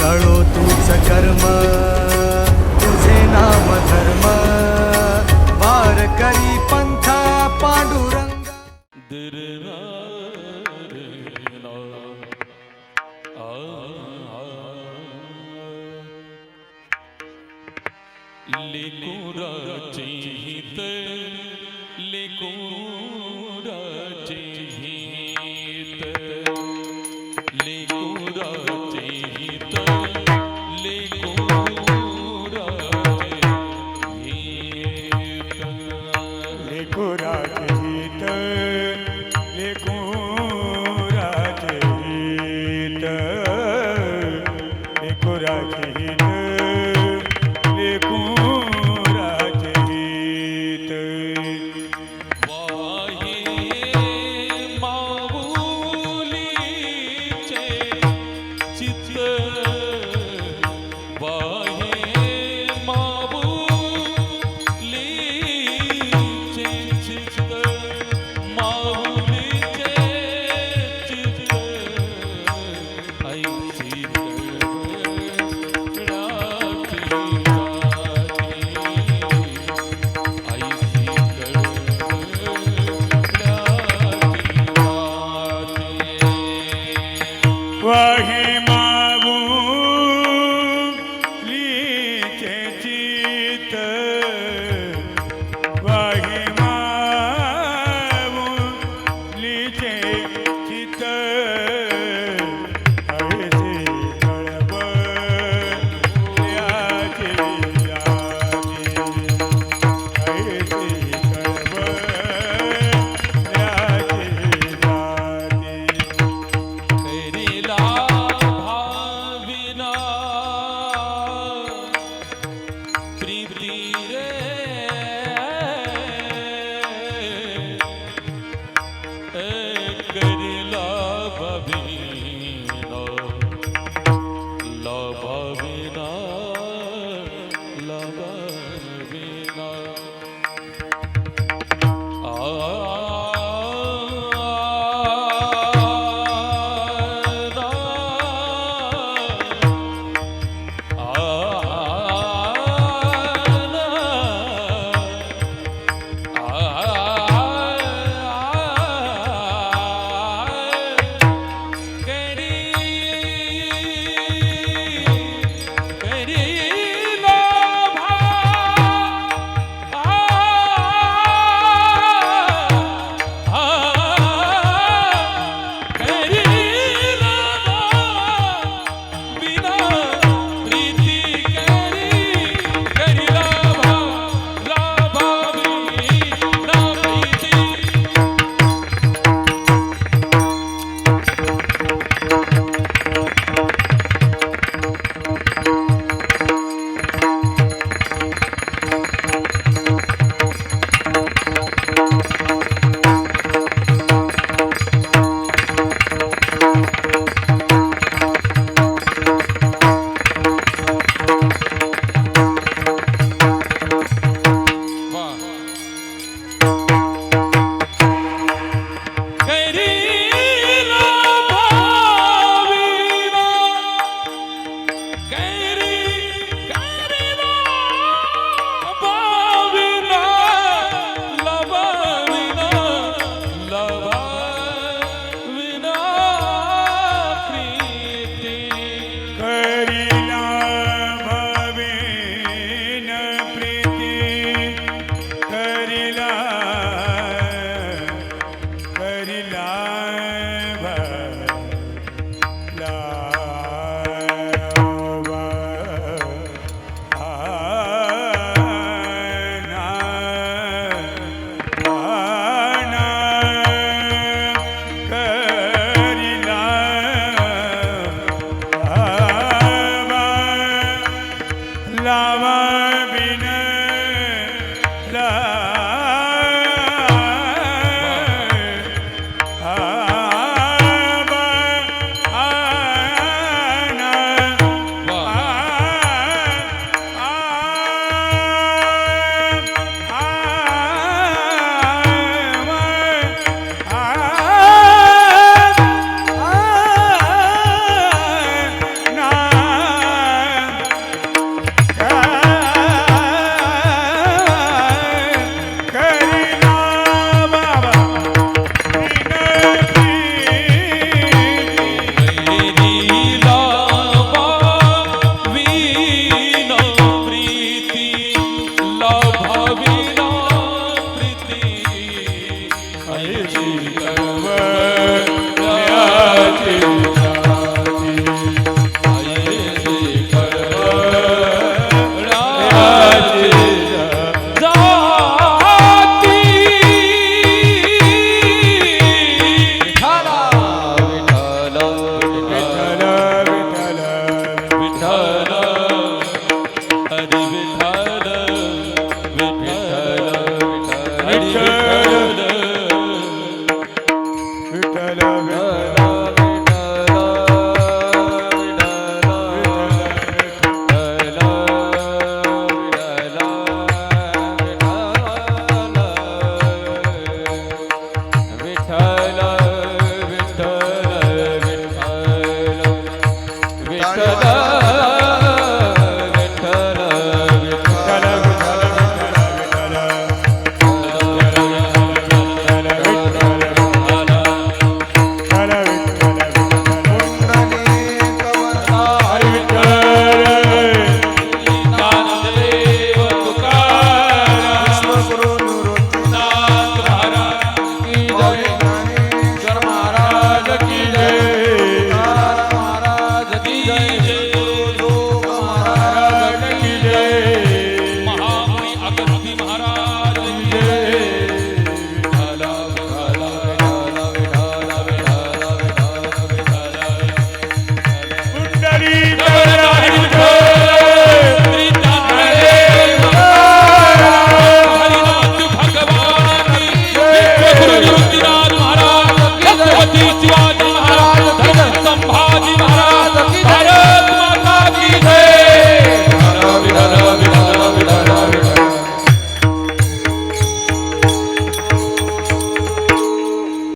कळो तूच कर्म तुझे नाम धर्म. वार करी पंथा पांडुरंग. लेकुराचे हित लेकुराचे Vinod. I. তোমার বিধায় Gracias.